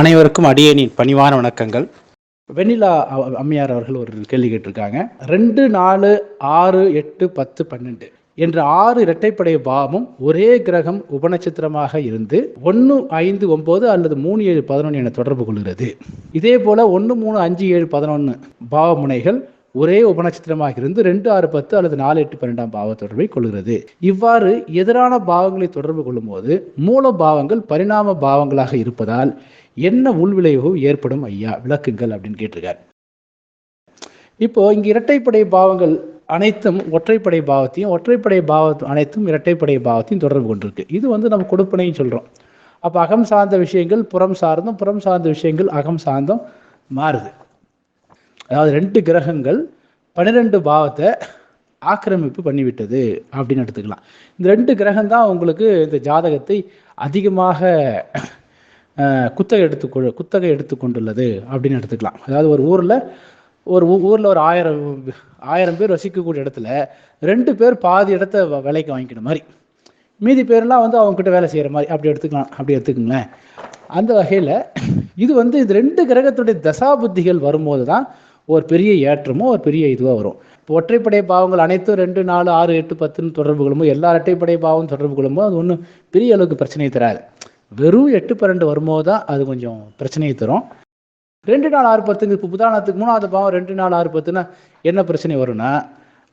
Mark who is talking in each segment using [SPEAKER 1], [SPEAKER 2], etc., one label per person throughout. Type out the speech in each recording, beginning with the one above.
[SPEAKER 1] அனைவருக்கும் அடியேனின் பணிவான வணக்கங்கள். வெண்ணிலா அம்மையார் அவர்கள் ஒரு கேள்வி கேட்டிருக்காங்க. ரெண்டு நாலு ஆறு எட்டு பத்து பன்னெண்டு என்ற ஆறு இரட்டைப்படை பாவமும் ஒரே கிரகம் உபநட்சத்திரமாக இருந்து ஒன்று ஐந்து ஒன்பது அல்லது மூணு ஏழு பதினொன்று என தொடர்பு கொள்கிறது. இதே போல ஒன்று மூணு அஞ்சு ஏழு பதினொன்று பாவ முனைகள் ஒரே உபநட்சத்திரமாக இருந்து ரெண்டு ஆறு பத்து அல்லது நாலு எட்டு பன்னெண்டாம் பாவ தொடர்பை கொள்கிறது இவ்வாறு எதிரான பாவங்களை தொடர்பு கொள்ளும்போது மூல பாவங்கள் பரிணாம பாவங்களாக இருப்பதால் என்ன உள்விளைவு ஏற்படும் ஐயா? விளக்குங்கள் அப்படின்னு கேட்டிருக்கார். இப்போ இங்கு இரட்டைப்படை பாவங்கள் அனைத்தும் ஒற்றைப்படை பாவத்தையும் ஒற்றைப்படை பாவம் அனைத்தும் இரட்டைப்படை பாவத்தையும் தொடர்பு கொண்டிருக்கு. இது வந்து நம்ம கொடுப்பனையும் சொல்றோம். அப்போ அகம் சார்ந்த விஷயங்கள் புறம் சார்ந்தும் புறம் சார்ந்த விஷயங்கள் அகம் சார்ந்தும் மாறுது. அதாவது ரெண்டு கிரகங்கள் பன்னிரெண்டு பாவத்தை ஆக்கிரமிப்பு பண்ணிவிட்டது அப்படின்னு எடுத்துக்கலாம். இந்த ரெண்டு கிரகம் தான் உங்களுக்கு இந்த ஜாதகத்தை அதிகமாக குத்தகை எடுத்துக்கொ குத்தகை எடுத்துக்கொண்டுள்ளது அப்படின்னு எடுத்துக்கலாம். அதாவது ஒரு ஊரில் ஒரு ஊ- ஒரு ஆயிரம் ஆயிரம் பேர் வசிக்கக்கூடிய இடத்துல ரெண்டு பேர் பாதி இடத்த வ- விலைக்கு வாங்கிக்கிற மாதிரி. மீதி பேர்லாம் வந்து அவங்ககிட்ட வேலை செய்கிற மாதிரி. அப்படி எடுத்துக்கலாம். அப்படி எடுத்துக்கங்களேன். அந்த வகையில் இது வந்து இது ரெண்டு கிரகத்துடைய தசாபுத்திகள் வரும்போது தான் ஒரு பெரிய ஏற்றமோ ஒரு பெரிய இதுவாக வரும். இப்போ ஒற்றைப்படை பாவங்கள் அனைத்தும் ரெண்டு நாலு ஆறு எட்டு பத்துன்னு தொடர்பு கொள்ளும்போது எல்லா இரட்டைப்படை பாவம் தொடர்பு கொள்ளும்போது அது ஒன்றும் பெரிய அளவுக்கு பிரச்சனையை தராது. வெறும் எட்டு பன்னெண்டு வரும்போது தான் அது கொஞ்சம் பிரச்சனையை தரும். ரெண்டு நாள் ஆறு பத்துங்க இப்போ உதாரணத்துக்கு மூணாவது பாவம் ரெண்டு நாள் ஆறு பத்துன்னா என்ன பிரச்சனை வரும்னா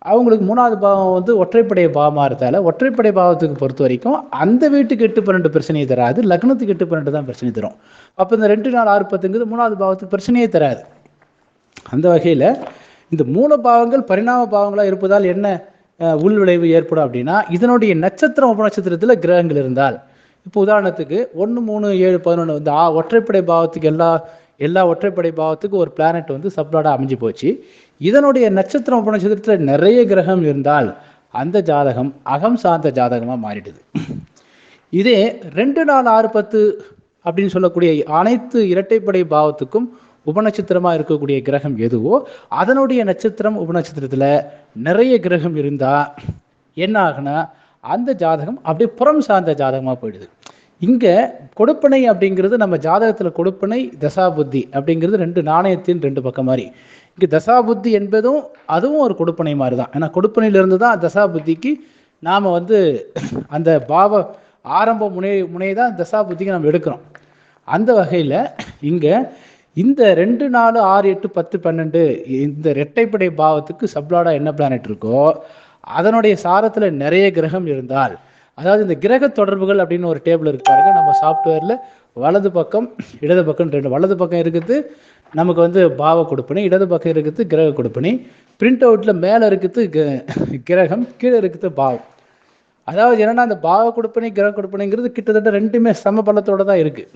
[SPEAKER 1] அவங்களுக்கு மூணாவது பாவம் வந்து ஒற்றைப்படை பாவமாக இருந்தால ஒற்றைப்படை பாவத்துக்கு பொறுத்த வரைக்கும் அந்த வீட்டுக்கு எட்டு பன்னெண்டு பிரச்சனையை தராது லக்னத்துக்கு எட்டு பன்னெண்டு தான் பிரச்சனை தரும். அப்போ இந்த ரெண்டு நாள் ஆறு பத்துங்கிறது மூணாவது பாவத்துக்கு பிரச்சனையே தராது. அந்த வகையில் இந்த மூல பாவங்கள் பரிணாம பாவங்களாக இருப்பதால் என்ன உள் உள்விளைவு ஏற்படும் அப்படின்னா இதனுடைய நட்சத்திரம் உபநட்சத்திரத்தில் கிரகங்கள் இருந்தால். இப்போ உதாரணத்துக்கு ஒன்று மூணு ஏழு பதினொன்று வந்து ஆ- ஒற்றைப்படை பாவத்துக்கு எல்லா எல்லா ஒற்றைப்படை பாவத்துக்கு ஒரு பிளானட் வந்து சப்ளாடாக அமைஞ்சு போச்சு. இதனுடைய நட்சத்திரம் உபநட்சத்திரத்தில் நிறைய கிரகம் இருந்தால் அந்த ஜாதகம் அகம் சார்ந்த ஜாதகமாக மாறிடுது. இதே ரெண்டு நாள் ஆறு பத்து அப்படின்னு சொல்லக்கூடிய அனைத்து இரட்டைப்படை பாவத்துக்கும் உபநட்சத்திரமா இருக்கக்கூடிய கிரகம் எதுவோ அதனுடைய நட்சத்திரம் உபநட்சத்திரத்துல நிறைய கிரகம் இருந்தா என்ன ஆகுனா அந்த ஜாதகம் அப்படியே புறம் சார்ந்த ஜாதகமா போயிடுது. இங்க கொடுப்பனை அப்படிங்கிறது நம்ம ஜாதகத்துல கொடுப்பனை தசாபுத்தி அப்படிங்கிறது ரெண்டு நாணயத்தின் ரெண்டு பக்கம் மாதிரி. இங்க தசாபுத்தி என்பதும் அதுவும் ஒரு கொடுப்பனை மாதிரி தான் ஏன்னா கொடுப்பனையிலிருந்து தான் தசாபுத்திக்கு நாம வந்து அந்த பாவ ஆரம்ப முனை முனையை தான் தசாபுத்திக்கு நம்ம எடுக்கிறோம். அந்த வகையில் இங்கே இந்த ரெண்டு நாலு ஆறு எட்டு பத்து பன்னெண்டு இந்த இரட்டைப்படை பாவத்துக்கு சப்ளாடா என்ன பிளானட் இருக்கோ அதனுடைய சாரத்தில் நிறைய கிரகம் இருந்தால் அதாவது இந்த கிரக தொடர்புகள் அப்படின்னு ஒரு டேபிள் இருக்காருங்க நம்ம சாஃப்ட்வேரில் வலது பக்கம் இடது பக்கம் ரெண்டு வலது பக்கம் இருக்குது நமக்கு வந்து பாவ கொடுப்பனி இடது பக்கம் இருக்குது கிரக கொடுப்பனை பிரிண்ட் அவுட்டில் மேலே இருக்குது க- கிரகம் கீழே இருக்குது பாவம். அதாவது என்னன்னா அந்த பாவ கொடுப்பனி கிரக கொடுப்பனைங்கிறது கிட்டத்தட்ட ரெண்டுமே சம பலத்தோட தான் இருக்குது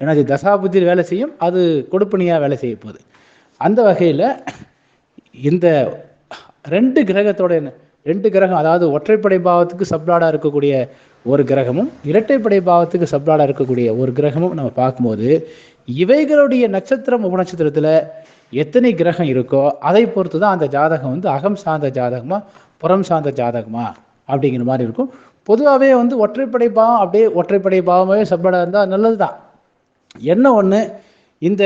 [SPEAKER 1] ஏன்னா அது தசாபுத்தியில் வேலை செய்யும் அது கொடுப்பனியாக வேலை செய்ய போகுது. அந்த வகையில் இந்த ரெண்டு கிரகத்தோட ரெண்டு கிரகம் அதாவது ஒற்றைப்படை பாவத்துக்கு சப்ளாடாக இருக்கக்கூடிய ஒரு கிரகமும் இரட்டைப்படை பாவத்துக்கு சப்ளாடாக இருக்கக்கூடிய ஒரு கிரகமும் நம்ம பார்க்கும்போது இவைகளுடைய நட்சத்திரம் உபநட்சத்திரத்தில் எத்தனை கிரகம் இருக்கோ அதை பொறுத்து தான் அந்த ஜாதகம் வந்து அகம் சார்ந்த ஜாதகமா புறம் சார்ந்த ஜாதகமா அப்படிங்கிற மாதிரி இருக்கும். பொதுவாகவே வந்து ஒற்றைப்படை பாவம் அப்படியே ஒற்றைப்படை பாவமாகவே சப்ளாடாக இருந்தால் நல்லது தான் என்ன ஒன்று இந்த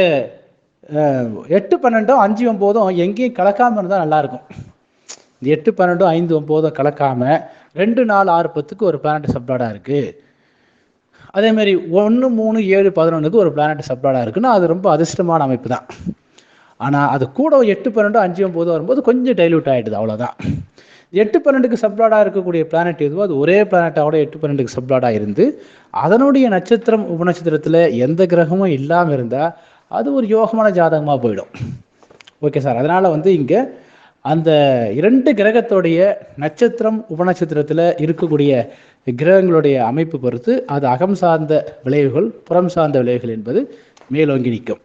[SPEAKER 1] எட்டு பன்னெண்டும் அஞ்சு ஒம்போதும் எங்கேயும் கலக்காமல் இருந்தால் நல்லாயிருக்கும் இந்த எட்டு பன்னெண்டும் ஐந்து ஒம்போதும் கலக்காமல் ரெண்டு நாலு ஆறு பத்துக்கு ஒரு பிளானட் சப்ளாடாக இருக்குது அதேமாரி ஒன்று மூணு ஏழு பதினொன்றுக்கு ஒரு பிளானட் சப்ளாடாக இருக்குன்னா அது ரொம்ப அதிர்ஷ்டமான அமைப்பு தான். ஆனால் அது கூட எட்டு பன்னெண்டும் அஞ்சு ஒம்போதும் வரும்போது கொஞ்சம் டைல்யூட் ஆகிடுது அவ்வளோதான் எட்டு பன்னெண்டுக்கு சப்ளாடாக இருக்கக்கூடிய பிளானட் எதுவோ அது ஒரே பிளானட்டோட எட்டு பன்னெண்டுக்கு சப்ளாடாக இருந்து அதனுடைய நட்சத்திரம் உபநட்சத்திரத்தில் எந்த கிரகமும் இல்லாமல் இருந்தால் அது ஒரு யோகமான ஜாதகமாக போயிடும். ஓகே சார் அதனால் வந்து இங்கே அந்த இரண்டு கிரகத்தோடைய நட்சத்திரம் உபநட்சத்திரத்தில் இருக்கக்கூடிய கிரகங்களுடைய அமைப்பு பொறுத்து அது அகம் சார்ந்த விளைவுகள் புறம் சார்ந்த விளைவுகள் என்பது மேலோங்கி நிற்கும்.